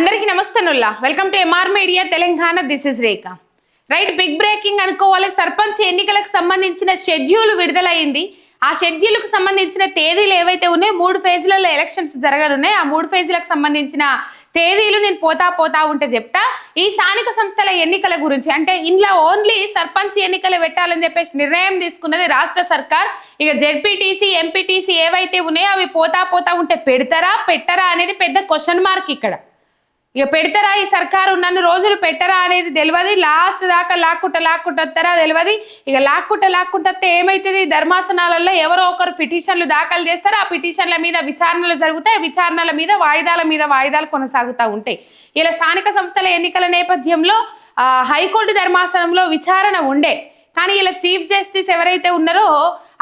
అందరికీ నమస్తనుల్లా. Welcome to MR media Telangana this is Rekha right big breaking అనుకోవాలి. సర్పంచ్ ఎన్నికలకు సంబంధించిన షెడ్యూల్ విడుదలైంది. ఆ షెడ్యూల్కు సంబంధించిన తేదీలు ఏవైతే ఉన్నాయో మూడు ఫేజ్లలో ఎలక్షన్స్ జరగనున్నాయి. ఆ మూడు ఫేజ్లకు సంబంధించిన తేదీలు నేను పోతా పోతా ఉంటే చెప్తా. ఈ స్థానిక సంస్థల ఎన్నికల గురించి అంటే ఇంట్లో ఓన్లీ సర్పంచ్ ఎన్నికలు పెట్టాలని చెప్పేసి నిర్ణయం తీసుకున్నది రాష్ట్ర సర్కార్. ఇక జెడ్పీటీసీ ఎంపీటీసీ ఏవైతే ఉన్నాయో అవి పోతా పోతా ఉంటే పెడతారా పెట్టరా అనేది పెద్ద క్వశ్చన్ మార్క్ ఇక్కడ. ఇక పెడతారా? ఈ సర్కారు నన్ను రోజులు పెట్టరా అనేది తెలియదు లాస్ట్ దాకా లాక్కుంట లాక్కుంటారా తెలియదు ఇక లాక్కుంట లాక్కుంటే ఏమవుతుంది ధర్మాసనాలలో ఎవరో ఒకరు పిటిషన్లు దాఖలు చేస్తారు. ఆ పిటిషన్ల మీద విచారణలు జరుగుతాయి. విచారణల మీద వాయిదాల మీద వాయిదాలు కొనసాగుతూ ఉంటాయి. ఇలా స్థానిక సంస్థల ఎన్నికల నేపథ్యంలో హైకోర్టు ధర్మాసనంలో విచారణ ఉండే. కానీ ఇలా చీఫ్ జస్టిస్ ఎవరైతే ఉన్నారో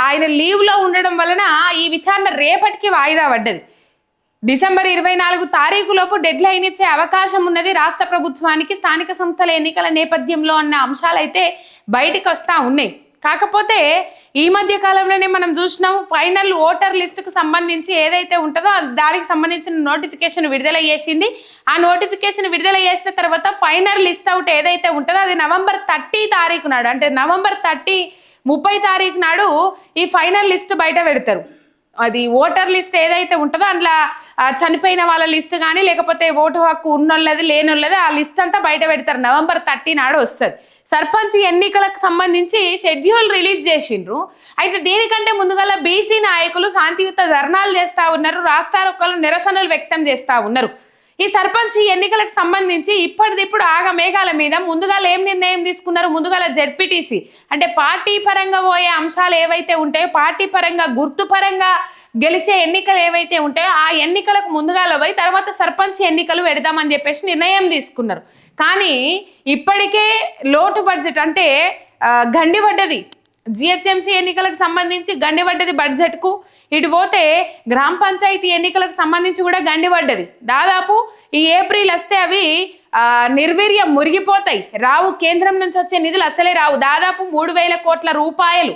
ఆయన లీవ్లో ఉండడం వలన ఈ విచారణ రేపటికి వాయిదా పడ్డది. డిసెంబర్ ఇరవై నాలుగు తారీఖు లోపు డెడ్ లైన్ ఇచ్చే అవకాశం ఉన్నది రాష్ట్ర ప్రభుత్వానికి. స్థానిక సంస్థల ఎన్నికల నేపథ్యంలో అన్న అంశాలు అయితే బయటికి వస్తూ ఉన్నాయి. కాకపోతే ఈ మధ్య కాలంలోనే మనం చూసినాం ఫైనల్ ఓటర్ లిస్టుకు సంబంధించి ఏదైతే ఉంటుందో దానికి సంబంధించిన నోటిఫికేషన్ విడుదల చేసింది. ఆ నోటిఫికేషన్ విడుదల చేసిన తర్వాత ఫైనల్ లిస్ట్ అవుట్ ఏదైతే ఉంటుందో అది నవంబర్ థర్టీ తారీఖు నాడు అంటే నవంబర్ థర్టీ ముప్పై తారీఖు నాడు ఈ ఫైనల్ లిస్ట్ బయట పెడతారు. అది ఓటర్ లిస్ట్ ఏదైతే ఉంటుందో అందులో చనిపోయిన వాళ్ళ లిస్ట్ కానీ లేకపోతే ఓటు హక్కు ఉన్నోళ్ళది లేనోళ్ళది ఆ లిస్ట్ అంతా బయట పెడతారు. నవంబర్ థర్టీ నాడు వస్తుంది. సర్పంచ్ ఎన్నికలకు సంబంధించి షెడ్యూల్ రిలీజ్ చేసిండ్రు. అయితే దీనికంటే ముందుగా బీసీ నాయకులు శాంతియుత ధర్నాలు చేస్తూ ఉన్నారు. రాష్ట్రాలు నిరసనలు వ్యక్తం చేస్తూ ఉన్నారు. ఈ సర్పంచ్ ఎన్నికలకు సంబంధించి ఇప్పటిదిప్పుడు ఆగ మేఘాల మీద ముందుగా ఏం నిర్ణయం తీసుకున్నారు? ముందుగా జెడ్పీటీసీ. అంటే పార్టీ పరంగా పోయే అంశాలు ఏవైతే ఉంటాయో పార్టీ పరంగా గుర్తు పరంగా గెలిచే ఎన్నికలు ఏవైతే ఉంటాయో ఆ ఎన్నికలకు ముందుగా పోయి తర్వాత సర్పంచ్ ఎన్నికలు పెడదామని చెప్పేసి నిర్ణయం తీసుకున్నారు. కానీ ఇప్పటికే లోటు బడ్జెట్ అంటే గండిపడ్డది గండి పడ్డది. జిహెచ్ఎంసీ ఎన్నికలకు సంబంధించి గండిపడ్డది బడ్జెట్కు. ఇటు పోతే గ్రామ పంచాయతీ ఎన్నికలకు సంబంధించి కూడా గండిపడ్డది దాదాపు ఈ ఏప్రిల్ వస్తే అవి నిర్వీర్యం మురిగిపోతాయి. రావు కేంద్రం నుంచి వచ్చే నిధులు అసలే రావు. దాదాపు మూడు వేల కోట్ల రూపాయలు.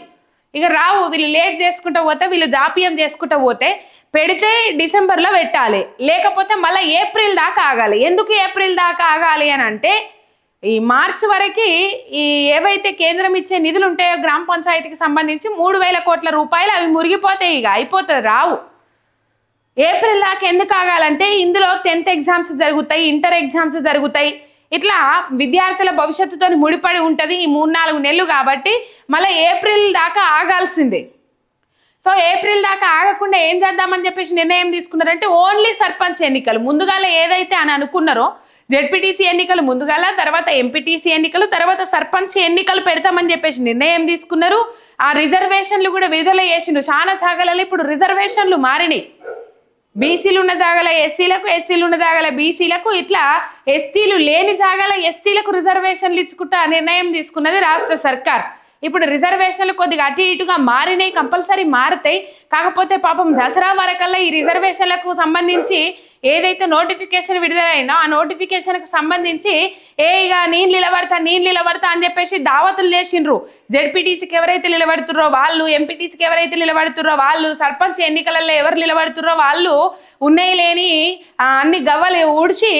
ఇక రావు వీళ్ళు లేట్ చేసుకుంటూ పోతే వీళ్ళు జాప్యం చేసుకుంటూ పోతే పెడితే డిసెంబర్లో పెట్టాలి. లేకపోతే మళ్ళీ ఏప్రిల్ దాకా ఆగాలి. ఎందుకు ఏప్రిల్ దాకా ఆగాలి అని అంటే ఈ మార్చి వరకు ఈ ఏవైతే కేంద్రం ఇచ్చే నిధులు ఉంటాయో గ్రామ పంచాయతీకి సంబంధించి మూడు వేల కోట్ల రూపాయలు అవి మురిగిపోతాయి ఇక. అయిపోతుంది రావు. ఏప్రిల్ దాకా ఎందుకు ఆగాలంటే ఇందులో టెన్త్ ఎగ్జామ్స్ జరుగుతాయి ఇంటర్ ఎగ్జామ్స్ జరుగుతాయి. ఇట్లా విద్యార్థుల భవిష్యత్తుతో ముడిపడి ఉంటుంది ఈ మూడు నాలుగు నెలలు కాబట్టి మళ్ళీ ఏప్రిల్ దాకా ఆగాల్సిందే. సో ఏప్రిల్ దాకా ఆగకుండా ఏం చేద్దామని చెప్పేసి నిర్ణయం తీసుకున్నారంటే ఓన్లీ సర్పంచ్ ఎన్నికలు. ముందుగాల ఏదైతే అని అనుకున్నారో జెడ్పీటీసీ ఎన్నికలు ముందుగాల తర్వాత ఎంపీటీసీ ఎన్నికలు తర్వాత సర్పంచ్ ఎన్నికలు పెడతామని చెప్పేసి నిర్ణయం తీసుకున్నారు. ఆ రిజర్వేషన్లు కూడా విడుదల చేసిండ్రు. చాలా జాగాలలో ఇప్పుడు రిజర్వేషన్లు మారినాయి. బీసీలు ఉన్న జాగాల ఎస్సీలకు ఎస్సీలు ఉన్న జాగాల బీసీలకు ఇట్లా ఎస్టీలు లేని జాగాల ఎస్టీలకు రిజర్వేషన్లు ఇచ్చుకుంటా నిర్ణయం తీసుకున్నది రాష్ట్ర సర్కార్. ఇప్పుడు రిజర్వేషన్లు కొద్దిగా అటు ఇటుగా మారినాయి కంపల్సరీ మారుతాయి. కాకపోతే పాపం దసరా వరకల్లా ఈ రిజర్వేషన్లకు సంబంధించి ఏదైతే నోటిఫికేషన్ విడుదలైందో ఆ నోటిఫికేషన్కు సంబంధించి ఏ ఇక నేను నిలబడతా నేను నిలబడతా అని చెప్పేసి దావతులు చేసిండ్రు. జడ్పీటీసీకి ఎవరైతే నిలబడుతుర్రో వాళ్ళు ఎంపీటీసీకి ఎవరైతే నిలబడుతుర్రో వాళ్ళు సర్పంచ్ ఎన్నికలలో ఎవరు నిలబడుతుర్రో వాళ్ళు ఉన్నాయి లేని అన్ని గవ్వలు ఊడ్చి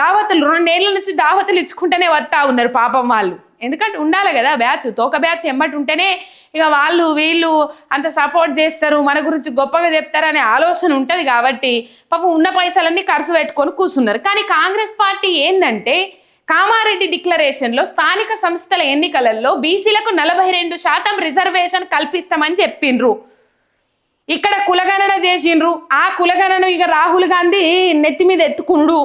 దావతులు రెండేళ్ళ నుంచి దావతులు ఇచ్చుకుంటూనే వస్తా ఉన్నారు పాపం వాళ్ళు. ఎందుకంటే ఉండాలి కదా బ్యాచ్ తోక బ్యాచ్ ఎంబటి ఉంటేనే ఇక వాళ్ళు వీళ్ళు అంత సపోర్ట్ చేస్తారు మన గురించి గొప్పగా చెప్తారు అనే ఆలోచన ఉంటుంది కాబట్టి పాపం ఉన్న పైసలన్నీ ఖర్చు పెట్టుకొని కూర్చున్నారు. కానీ కాంగ్రెస్ పార్టీ ఏంటంటే కామారెడ్డి డిక్లరేషన్లో స్థానిక సంస్థల ఎన్నికలలో బీసీలకు నలభై రెండు శాతం రిజర్వేషన్ కల్పిస్తామని చెప్పిండ్రు. ఇక్కడ కులగణన చేసిండ్రు. ఆ కులగణను ఇక రాహుల్ గాంధీ నెత్తి మీద ఎత్తుకుండు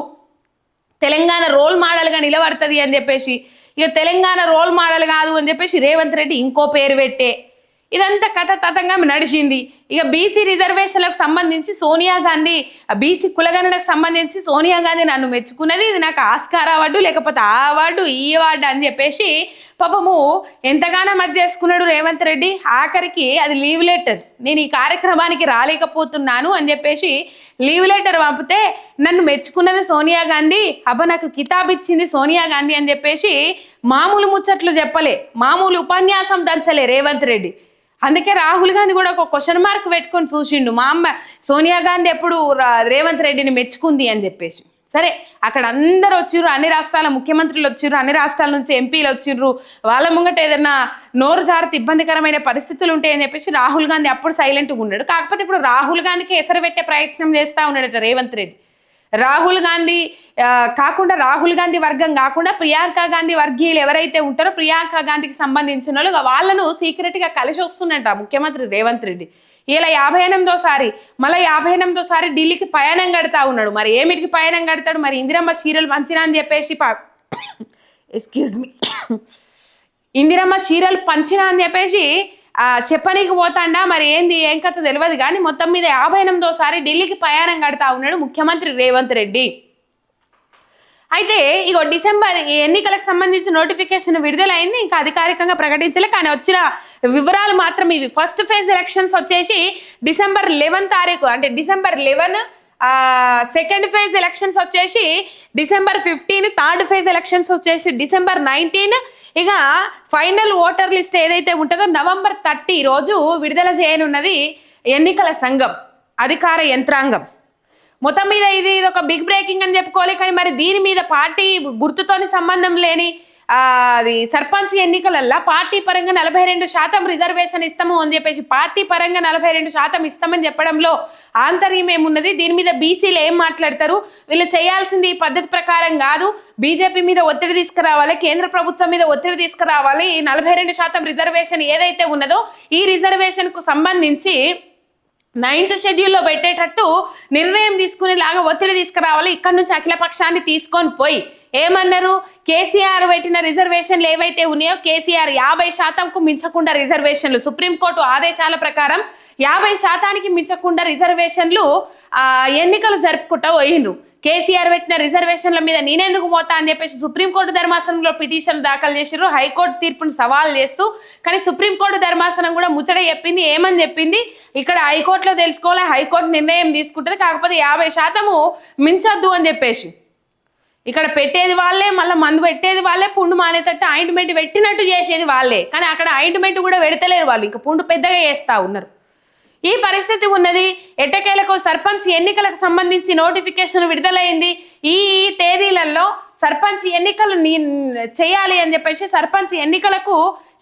తెలంగాణ రోల్ మోడల్గా నిలబడుతుంది అని చెప్పేసి ఇక తెలంగాణ రోల్ మోడల్ కాదు అని చెప్పేసి రేవంత్ రెడ్డి ఇంకో పేరు పెట్టే. ఇదంతా కథ తతంగా నడిచింది. ఇక బీసీ రిజర్వేషన్లకు సంబంధించి సోనియా గాంధీ బీసీ కులగణనకు సంబంధించి సోనియా గాంధీ నన్ను మెచ్చుకున్నది. ఇది నాకు ఆస్కార్ అవార్డు లేకపోతే ఆ అవార్డు ఈ అవార్డు అని చెప్పేసి పాపము ఎంతగానో మధ్య చేసుకున్నాడు రేవంత్ రెడ్డి. ఆఖరికి అది లీవ్ లెటర్. నేను ఈ కార్యక్రమానికి రాలేకపోతున్నాను అని చెప్పేసి లీవ్ లెటర్ పంపితే నన్ను మెచ్చుకున్నది సోనియా గాంధీ. అబ్బా నాకు కితాబ్ ఇచ్చింది సోనియా గాంధీ అని చెప్పేసి మామూలు ముచ్చట్లు చెప్పలే. మామూలు ఉపన్యాసం దంచలే రేవంత్ రెడ్డి. అందుకే రాహుల్ గాంధీ కూడా ఒక క్వశ్చన్ మార్క్ పెట్టుకొని చూసిండు. మా అమ్మ సోనియా గాంధీ ఎప్పుడు రా- రేవంత్ రెడ్డిని మెచ్చుకుంది అని చెప్పేసి. సరే అక్కడ అందరు వచ్చిర్రు అన్ని రాష్ట్రాల ముఖ్యమంత్రులు వచ్చిర్రు అన్ని రాష్ట్రాల నుంచి ఎంపీలు వచ్చిర్రు. వాళ్ళ ముంగట ఏదైనా నోరు జాగ్రత్త ఇబ్బందికరమైన పరిస్థితులు ఉంటాయని చెప్పేసి రాహుల్ గాంధీ అప్పుడు సైలెంట్గా ఉన్నాడు. కాకపోతే ఇప్పుడు రాహుల్ గాంధీకి ఎసరు పెట్టే ప్రయత్నం చేస్తా ఉన్నాడట రేవంత్ రెడ్డి. రాహుల్ గాంధీ కాకుండా రాహుల్ గాంధీ వర్గం కాకుండా ప్రియాంక గాంధీ వర్గీయులు ఎవరైతే ఉంటారో ప్రియాంక గాంధీకి సంబంధించిన వాళ్ళు వాళ్ళను సీక్రెట్గా కలిసి వస్తున్నట్ట ముఖ్యమంత్రి రేవంత్ రెడ్డి. ఇలా యాభై ఎనిమిదోసారి మళ్ళీ యాభై ఎనిమిదోసారి ఢిల్లీకి పయనం కడతా ఉన్నాడు. మరి ఏమిటికి పయనం కడతాడు? మరి ఇందిరమ్మ చీరలు మంచినా అని చెప్పేసి ఎక్స్క్యూజ్ మీ ఇందిరమ్మ చీరలు పంచినా అని చెప్పేసి చెప్పనీకి పోతాండా మరి ఏంది ఏం కథ తెలియదు కానీ మొత్తం మీద యాభై ఎనిమిదోసారి ఢిల్లీకి ప్రయాణం కడతా ఉన్నాడు ముఖ్యమంత్రి రేవంత్ రెడ్డి. అయితే ఇగో డిసెంబర్ ఈ ఎన్నికలకు సంబంధించిన నోటిఫికేషన్ విడుదలైంది ఇంకా అధికారికంగా ప్రకటించలే కానీ వచ్చిన వివరాలు మాత్రం ఇవి. ఫస్ట్ ఫేజ్ ఎలక్షన్స్ వచ్చేసి డిసెంబర్ లెవెన్ తారీఖు అంటే December eleven second phase elections వచ్చేసి December fifteen third phase elections వచ్చేసి డిసెంబర్ నైన్టీన్ ఇక ఫైనల్ ఓటర్ లిస్ట్ ఏదైతే ఉంటుందో నవంబర్ థర్టీ రోజు విడుదల చేయనున్నది ఎన్నికల సంఘం అధికార యంత్రాంగం. మొత్తం మీద ఇది ఇది ఒక బిగ్ బ్రేకింగ్ అని చెప్పుకోవాలి కానీ మరి దీని మీద పార్టీ గుర్తుతోని సంబంధం లేని అది సర్పంచ్ ఎన్నికలల్లో పార్టీ పరంగా నలభై రెండు శాతం రిజర్వేషన్ ఇస్తాము అని చెప్పేసి పార్టీ పరంగా నలభై రెండు శాతం ఇస్తామని చెప్పడంలో ఆంతర్యం ఏమున్నది? దీని మీద బీసీలు ఏం మాట్లాడతారు? వీళ్ళు చేయాల్సింది ఈ పద్ధతి ప్రకారం కాదు. బీజేపీ మీద ఒత్తిడి తీసుకురావాలి కేంద్ర ప్రభుత్వం మీద ఒత్తిడి తీసుకురావాలి. ఈ నలభై రెండు శాతం రిజర్వేషన్ ఏదైతే ఉన్నదో ఈ రిజర్వేషన్కు సంబంధించి నైన్త్ షెడ్యూల్లో పెట్టేటట్టు నిర్ణయం తీసుకునేలాగా ఒత్తిడి తీసుకురావాలి. ఇక్కడ నుంచి అఖిలపక్షాన్ని తీసుకొని పోయి ఏమన్నారు? కేసీఆర్ పెట్టిన రిజర్వేషన్లు ఏవైతే ఉన్నాయో కేసీఆర్ యాభై శాతంకు మించకుండా రిజర్వేషన్లు సుప్రీంకోర్టు ఆదేశాల ప్రకారం యాభై శాతానికి మించకుండా రిజర్వేషన్లు ఎన్నికలు జరుపుకుంటా పోయినరు కేసీఆర్ పెట్టిన రిజర్వేషన్ల మీద నేనెందుకు పోతా అని చెప్పేసి సుప్రీంకోర్టు ధర్మాసనంలో పిటిషన్లు దాఖలు చేసిర్రు. హైకోర్టు తీర్పును సవాల్ చేస్తూ కానీ సుప్రీంకోర్టు ధర్మాసనం కూడా ముచ్చట చెప్పింది ఏమని చెప్పింది? ఇక్కడ హైకోర్టులో తెలుసుకోవాలి హైకోర్టు నిర్ణయం తీసుకుంటుంది కాకపోతే యాభై శాతము మించొద్దు అని చెప్పేసి. ఇక్కడ పెట్టేది వాళ్ళే మళ్ళీ మందు పెట్టేది వాళ్ళే పుండు మానేటట్టు ఆయింట్మెంట్ పెట్టినట్టు చేసేది వాళ్ళే. కానీ అక్కడ ఆయింట్మెంట్ కూడా పెడతలేరు వాళ్ళు. ఇంకా పుండు పెద్దగా చేస్తూ ఉన్నారు. ఈ పరిస్థితి ఉన్నది ఎట్టకేలకు సర్పంచ్ ఎన్నికలకు సంబంధించి నోటిఫికేషన్ విడుదలైంది. ఈ తేదీలలో సర్పంచ్ ఎన్నికలు చేయాలి అని చెప్పేసి సర్పంచ్ ఎన్నికలకు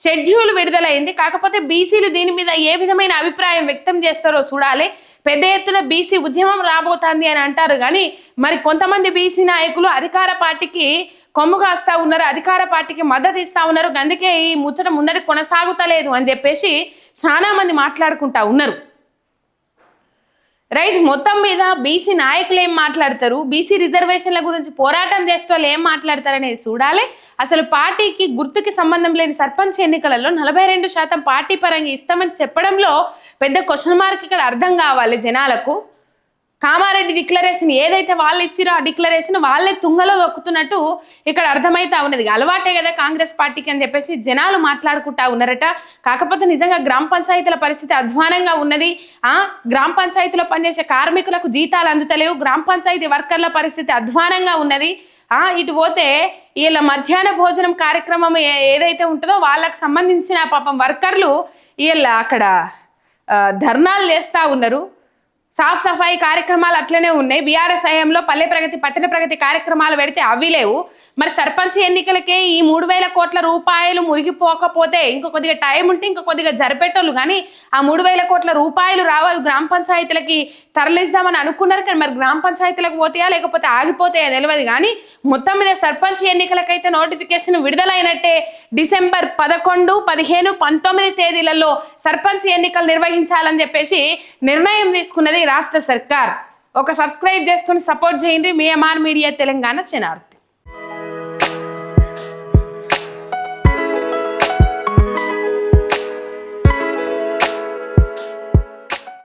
షెడ్యూల్ విడుదలైంది. కాకపోతే బీసీలు దీని మీద ఏ విధమైన అభిప్రాయం వ్యక్తం చేస్తారో చూడాలి. పెద్ద ఎత్తున బీసీ ఉద్యమం రాబోతోంది అని అంటారు. కానీ మరి కొంతమంది బీసీ నాయకులు అధికార పార్టీకి కొమ్ము కాస్తా ఉన్నారు అధికార పార్టీకి మద్దతు ఇస్తా ఉన్నారు. అందుకే ఈ ముచ్చట ముందరికి కొనసాగుతలేదు అని చెప్పేసి చాలా మంది మాట్లాడుకుంటా ఉన్నారు. రైట్ మొత్తం మీద బీసీ నాయకులు ఏం మాట్లాడతారు? బీసీ రిజర్వేషన్ల గురించి పోరాటం చేసే వాళ్ళు ఏం మాట్లాడతారు అనేది చూడాలి. అసలు పార్టీకి గుర్తుకి సంబంధం లేని సర్పంచ్ ఎన్నికలలో నలభై రెండు శాతం పార్టీ పరంగా ఇస్తామని చెప్పడంలో పెద్ద క్వశ్చన్ మార్క్ ఇక్కడ అర్థం కావాలి జనాలకు. కామారెడ్డి డిక్లరేషన్ ఏదైతే వాళ్ళు ఇచ్చిరో ఆ డిక్లరేషన్ వాళ్ళే తుంగలో దొక్కుతున్నట్టు ఇక్కడ అర్థమైతా ఉన్నది. అలవాటే కదా కాంగ్రెస్ పార్టీకి అని చెప్పేసి జనాలు మాట్లాడుకుంటా ఉన్నారట. కాకపోతే నిజంగా గ్రామ పంచాయతీల పరిస్థితి అధ్వానంగా ఉన్నది. ఆ గ్రామ పంచాయతీలో పనిచేసే కార్మికులకు జీతాలు అందుతలేవు. గ్రామ పంచాయతీ వర్కర్ల పరిస్థితి అధ్వానంగా ఉన్నది. ఆ ఇటు పోతే వీళ్ళ మధ్యాహ్న భోజనం కార్యక్రమం ఏ- ఏదైతే ఉంటుందో వాళ్ళకు సంబంధించిన పాపం వర్కర్లు వీళ్ళ అక్కడ ధర్నాలు చేస్తూ ఉన్నారు. సాఫ్ సఫాయి కార్యక్రమాలు అట్లనే ఉన్నాయి. బీఆర్ఎస్ హయాంలో పల్లె ప్రగతి పట్టణ ప్రగతి కార్యక్రమాలు పెడితే అవి లేవు. మరి సర్పంచ్ ఎన్నికలకే ఈ మూడు వేల కోట్ల రూపాయలు మురిగిపోకపోతే ఇంకా కొద్దిగా టైం ఉంటే ఇంకా కొద్దిగా జరిపేటోళ్ళు. కానీ ఆ మూడు వేల కోట్ల రూపాయలు రావాలి అవి గ్రామ పంచాయతీలకి తరలిస్తామని అనుకున్నారు కానీ మరి గ్రామ పంచాయతీలకు పోతాయా లేకపోతే ఆగిపోతాయా తెలియదు కానీ మొత్తం మీద సర్పంచ్ ఎన్నికలకైతే నోటిఫికేషన్ విడుదలైనట్టే డిసెంబర్ పదకొండు పదిహేను పంతొమ్మిది తేదీలలో సర్పంచ్ ఎన్నికలు నిర్వహించాలని చెప్పేసి నిర్ణయం తీసుకున్నది రాష్ట్ర సర్కార్. ఒక సబ్స్క్రైబ్ చేసుకుని సపోర్ట్ చేయండి. మీ ఎంఆర్ మీడియా తెలంగాణ శనార్థి